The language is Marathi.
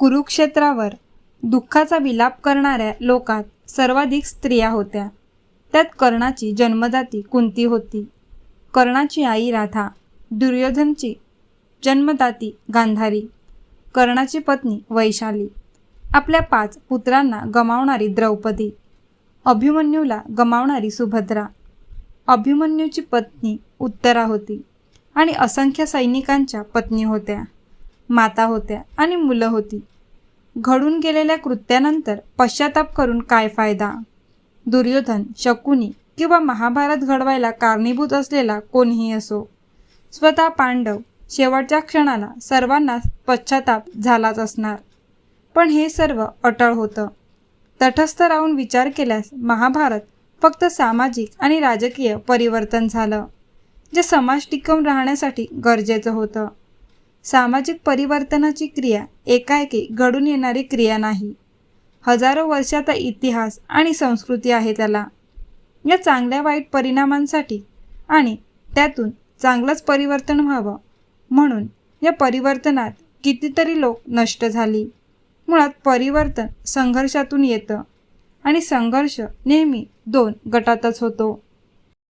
कुरुक्षेत्रावर दुःखाचा विलाप करणाऱ्या लोकात सर्वाधिक स्त्रिया होत्या. त्यात कर्णाची जन्मदाती कुंती होती. कर्णाची आई राधा दुर्योधनची जन्मदाती गांधारी कर्णाची पत्नी वैशाली आपल्या पाच पुत्रांना गमावणारी द्रौपदी अभिमन्यूला गमावणारी सुभद्रा. अभिमन्यूची पत्नी उत्तरा होती आणि असंख्य सैनिकांच्या पत्नी होत्या माता होत्या आणि मुलं होती. घडून गेलेल्या कृत्यानंतर पश्चाताप करून काय फायदा? दुर्योधन शकुनी किंवा महाभारत घडवायला कारणीभूत असलेला कोणीही असो. स्वतः पांडव शेवटच्या क्षणाला सर्वांना पश्चाताप झालाच असणार. पण हे सर्व अटळ होतं. तटस्थ राहून विचार केल्यास महाभारत फक्त सामाजिक आणि राजकीय परिवर्तन झालं जे समाज टिकवून राहण्यासाठी गरजेचं होतं. सामाजिक परिवर्तनाची क्रिया एकाएकी घडून येणारी क्रिया नाही. हजारो वर्षाचा इतिहास आणि संस्कृती आहे त्याला. या चांगल्या वाईट परिणामांसाठी आणि त्यातून चांगलंच परिवर्तन व्हावं म्हणून या परिवर्तनात कितीतरी लोक नष्ट झाली. मुळात परिवर्तन संघर्षातून येतं आणि संघर्ष नेहमी दोन गटातच होतो.